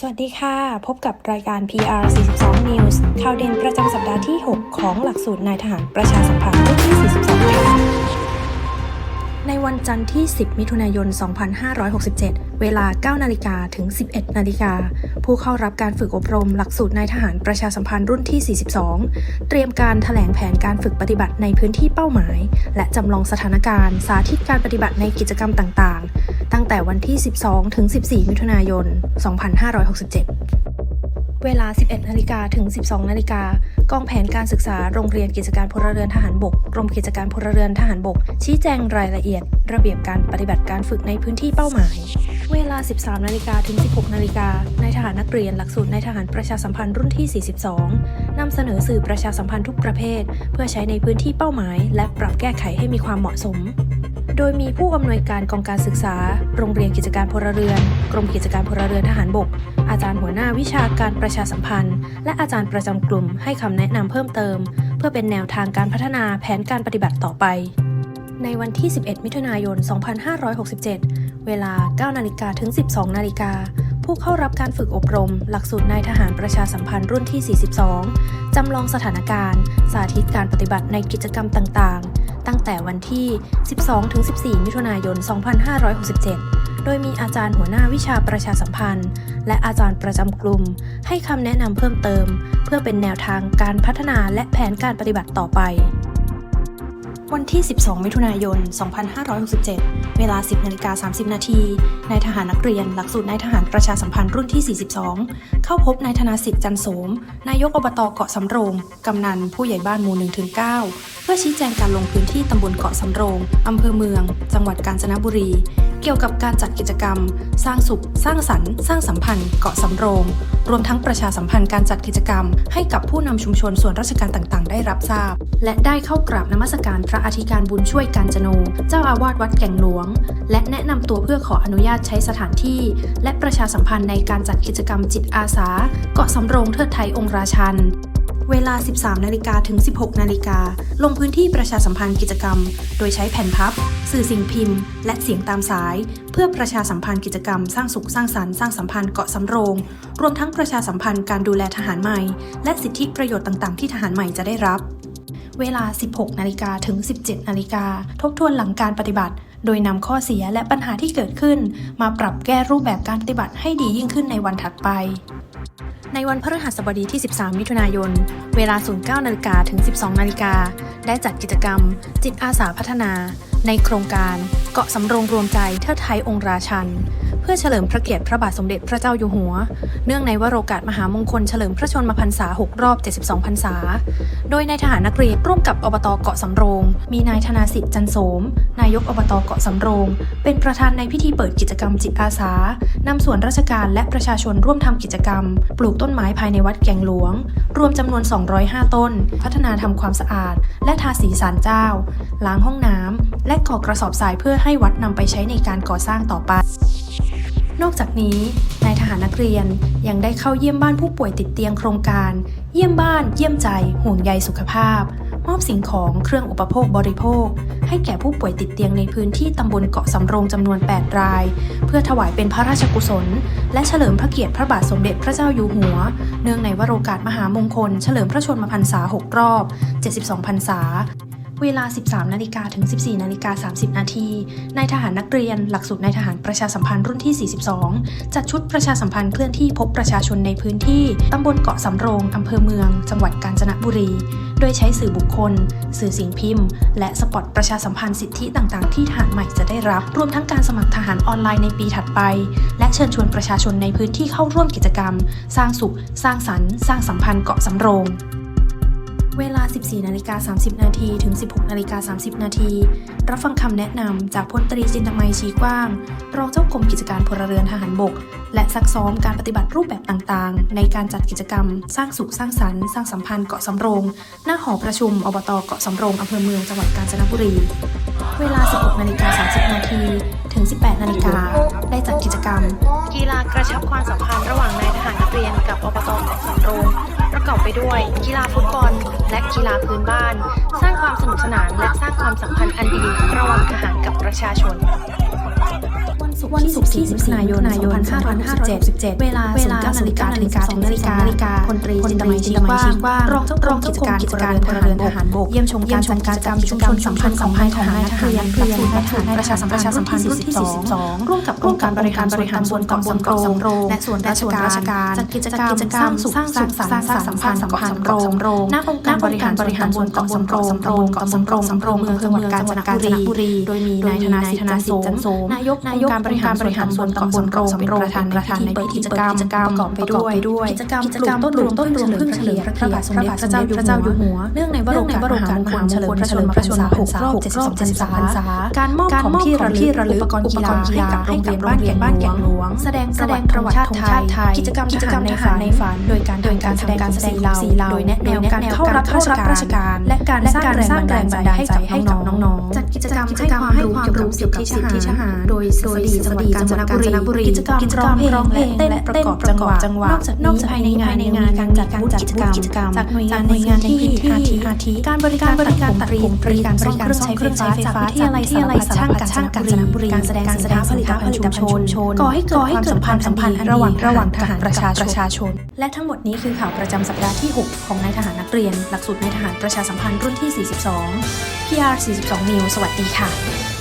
สวัสดีค่ะ พบกับรายการ PR 42 News ข่าวเด่นประจำสัปดาห์ที่ 6 ของหลักสูตรนายทหารประชาสัมพันธ์รุ่นที่4 จันทร์ที่ 10 มิถุนายน 2567 เวลา 9 นาฬิกาถึง 11 นาฬิกา ผู้เข้ารับการฝึกอบรมหลักสูตรนายทหารประชาสัมพันธ์รุ่นที่ 42 เตรียมการถแถลงแผนการฝึกปฏิบัติในพื้นที่เป้าหมาย และจำลองสถานการณ์ สาธิตการปฏิบัติในกิจกรรมต่าง ๆ ตั้งแต่วันที่ 12 ถึง 14 มิถุนายน 2567 เวลา 11 นาฬิกาถึง 12 นาฬิกากองแผนการศึกษาโรงเรียนกิจการพลเรือนทหารบกกรมกิจการพลเรือนทหารบก ชี้แจงรายละเอียด ระเบียบการปฏิบัติการฝึกในพื้นที่เป้าหมาย เวลา 13 นาฬิกาถึง 16 นาฬิกานายทหารนักเรียนหลักสูตรนายทหารประชาสัมพันธ์รุ่นที่ 42 นำเสนอสื่อประชาสัมพันธ์ทุกประเภท เพื่อใช้ในพื้นที่เป้าหมาย และปรับแก้ไขให้มีความเหมาะสม โดยมีผู้อำนวยการกองการศึกษา โรงเรียนกิจการพลเรือน กรมกิจการพลเรือนทหารบก อาจารย์หัวหน้าวิชาการประชาสัมพันธ์ และอาจารย์ประจำกลุ่มให้คำแนะนำเพิ่มเติม เพื่อเป็นแนวทางการพัฒนาแผนการปฏิบัติต่อไป ในวันที่ 11 มิถุนายน 2567 เวลา 9 นาฬิกาถึง 12 นาฬิกาผู้เข้ารับการฝึกอบรม หลักสูตรนายทหารประชาสัมพันธ์รุ่นที่ 42 จำลองสถานการณ์ สาธิตการปฏิบัติในกิจกรรมต่างๆ ตั้งแต่วันที่ 12-14 มิถุนายน 2567 โดยมีอาจารย์หัวหน้าวิชาประชาสัมพันธ์ และอาจารย์ประจำกลุ่ม ให้คำแนะนำเพิ่มเติม เพื่อเป็นแนวทางการพัฒนาและแผนการปฏิบัติต่อไป วันที่ 12 มิถุนายน 2567 เวลา 10นาฬิกา30 นาที นายทหารนักเรียน หลักสูตรนายทหารประชาสัมพันธ์รุ่นที่ 42 เข้าพบนายธนาสิทธิ์จันโสม นายกอบตเกาะสำโรง กำนัน ผู้ใหญ่บ้านหมู่1ถึง9เพื่อชี้แจงการลงพื้นที่ตำบลเกาะสำโรง อำเภอเมือง จังหวัดกาญจนบุรีเกี่ยวกับการจัดกิจกรรม สร้างสุข สร้างสรรค์ สร้างสัมพันธ์ เกาะสำโรง รวมทั้งประชาสัมพันธ์การจัดกิจกรรม ให้กับผู้นำชุมชนส่วนราชการต่างๆ ได้รับทราบ และได้เข้ากราบนมัสการพระอธิการบุญช่วยกาญจโน เจ้าอาวาสวัดแก่งหลวง และแนะนำตัวเพื่อขออนุญาตใช้สถานที่ และประชาสัมพันธ์ในการจัดกิจกรรมจิตอาสา เกาะสำโรงเทิดไทยองค์ราชัน เวลา 13 นาฬิกาถึง 16 นาฬิกา ลงพื้นที่ประชาสัมพันธ์กิจกรรม โดยใช้แผ่นพับ สื่อสิ่งพิมพ์ และเสียงตามสาย เพื่อประชาสัมพันธ์กิจกรรม สร้างสุขสร้างสรรค์สร้างสัมพันธ์เกาะสำโรง รวมทั้งประชาสัมพันธ์การดูแลทหารใหม่ และสิทธิประโยชน์ต่างๆ ที่ทหารใหม่จะได้รับเวลา 16 นาฬิกาถึง 17 นาฬิกา ทบทวนหลังการปฏิบัติ โดยนำข้อเสียและปัญหาที่เกิดขึ้น มาปรับแก้รูปแบบการปฏิบัติให้ดียิ่งขึ้นในวันถัดไป ในวันพฤหัสบดีที่ 13 มิถุนายน เวลา 09นาฬิกาถึง 12นาฬิกา ได้จัดกิจกรรม จิตอาสาพัฒนา ในโครงการเกาะสำโรงรวมใจเทิดไทยองค์ราชัน พื่อเฉลิมพระเกียรติพระบาทสมเด็จพระเจ้าอยู่หัว เนื่องในวโรกาสมหามงคลเฉลิมพระชนมพรรษา 6 รอบ 72 พรรษา โดยนายทหารนักเรียนร่วมกับอบตเกาะสำโรง มีนายธนาสิทธิ์จันโสม นายกอบตเกาะสำโรง เป็นประธานในพิธีเปิดกิจกรรมจิตอาสานำส่วนราชการและประชาชนร่วมทำกิจกรรม ปลูกต้นไม้ภายในวัดแกงหลวง รวมจำนวน 205 ต้น พัฒนาทำความสะอาด และทาสีศาลเจ้า ล้างห้องน้ำและก่อกระสอบทรายเพื่อให้วัดนำไปใช้ในการก่อสร้างต่อไป นอกจากนี้นายทหารนักเรียนยังได้เข้าเยี่ยมบ้านผู้ป่วยติดเตียงโครงการ เยี่ยมบ้าน เยี่ยมใจ ห่วงใยสุขภาพ มอบสิ่งของเครื่องอุปโภคบริโภค ให้แก่ผู้ป่วยติดเตียงในพื้นที่ตำบลเกาะสำโรงจำนวน 8 ราย เพื่อถวายเป็นพระราชกุศล และเฉลิมพระเกียรติพระบาทสมเด็จพระเจ้าอยู่หัว เนื่องในวโรกาสมหามงคล เฉลิมพระชนมพรรษา 6 รอบ 72 พรรษา เวลา 13นาฬิกาถึง 14นาฬิกา30 นาทีนายทหารนักเรียน หลักสูตรนายทหารประชาสัมพันธ์รุ่นที่ 42 จัดชุดประชาสัมพันธ์เคลื่อนที่พบประชาชนในพื้นที่ ตำบลเกาะสำโรงอำเภอเมือง จังหวัดกาญจนบุรี โดยใช้สื่อบุคคล สื่อสิ่งพิมพ์ และสปอตประชาสัมพันธ์สิทธิต่างๆ ที่ทหารใหม่จะได้รับ รวมทั้งการสมัครทหารออนไลน์ในปีถัดไป และเชิญชวนประชาชนในพื้นที่เข้าร่วมกิจกรรม สร้างสุข สร้างสรรค์ สร้างสัมพันธ์เกาะสำโรง เวลา 14นาฬิกา30 นาทีถึง 16นาฬิกา30 นาทีรับฟังคำแนะนำจากพลตรีจินตมัยชีกว้าง รองเจ้ากรมกิจการพลเรือนทหารบก และซักซ้อมการปฏิบัติรูปแบบต่างๆ ในการจัดกิจกรรม สร้างสุขสร้างสรรค์สร้างสัมพันธ์เกาะสำโรง หน้าหอประชุมอบตเกาะสำโรงอำเภอเมืองจังหวัดกาญจนบุรี เวลา 16นาฬิกา30 นาทีถึง 18นาฬิกาได้จัดกิจกรรม กีฬากระชับความสัมพันธ์ระหว่างนายทหารนักเรียนกับอบตเกาะสำโรง ประกอบไปด้วย กีฬาฟุต กีฬาพื้นบ้าน สร้างความสนุกสนานและสร้างความสัมพันธ์อันดีระหว่างทหารกับประชาชนวันวัน ศุกร์ที่14มิถุนายน2567 เวลาเวลานาฬิกานาฬิกาถึงนาฬิกานาฬิกาพลตรีจินตมัยชีกว้างรองเจ้ารองกิจการกิจการพลเรือนทหารบกเยี่ยมชมการชมการกรรมชุมชนสัมพันธ์ของนายทหารนักเรียนเรียนและทหารประชาสัมพันธ์รุ่นที่ 42 ร่วมกับองค์การบริหารบริหารส่วนตำบลเกาะสำโรงและส่วนราชการจัดกิจกรรมสร้างสุขสร้างสรรค์สร้างสัมพันธ์เกาะสำโรงณองค์การบริหารบริหารส่วนตำบลเกาะสำโรงเกาะสำโรงสำโรงเมืองจังหวัดกาญจนบุรี โดยมีนายธนาสิทธิ์จันโสมนายกนายกการบริหารบริหารส่วนตำบลเกาะสำโรงเป็นประธานในพิธีเปิดกิจกรรมประกอบไปด้วยกิจกรรมกิจกรรมต้นรวมต้นรวมพึ่งเฉลิมพระบาทสมเด็จพระเจ้าอยู่หัว เนื่องในวโรกาสมหามงคลเฉลิมพระชนมพระชนมพรรษา6รอบ72พรรษาการมอบของที่ระลึกอุปกรณ์กีฬาให้กับโรงเรียนบ้านแก่บ้านแก่หลวง แสดงแสดงประวัติชาติไทยกิจกรรมกิจกรรมในฝันในฝัน โดยการโดยการแสดงการแสดงสีเหล่าโดยแนะแนวการเข้ารับราชการ และการสร้างแรงบันดาลใจให้กับน้องๆจัดกิจกรรมให้ความรู้เกี่ยวกับสิทธิทหารโดยสวัสดีสวัสดีกาญจนบุรีกิจกรรมร้องเพลงและเต้นประกอบจังหวะนอกจากนี้ภายในงานยังมีการจัดกิจกรรมจากหน่วยงานในงานในพื้นที่อาทิการบริการบริการตัดผมบริการซ่อมเครื่องใช้ไฟฟ้าจากวิทยาลัยสารพัดช่างกาญจนบุรีการแสดงการแสดงผลิตภัณฑ์ชุมชนก่อให้เกิดความสัมพันธ์สัมพันธ์ระหว่างระหว่างทหารประชาประชาชน และทั้งหมดนี้คือข่าวประจำสัปดาห์ที่ 6 ของนายทหารนักเรียน หลักสูตรนายทหารประชาสัมพันธ์รุ่นที่ 42 PR 42 News สวัสดีค่ะ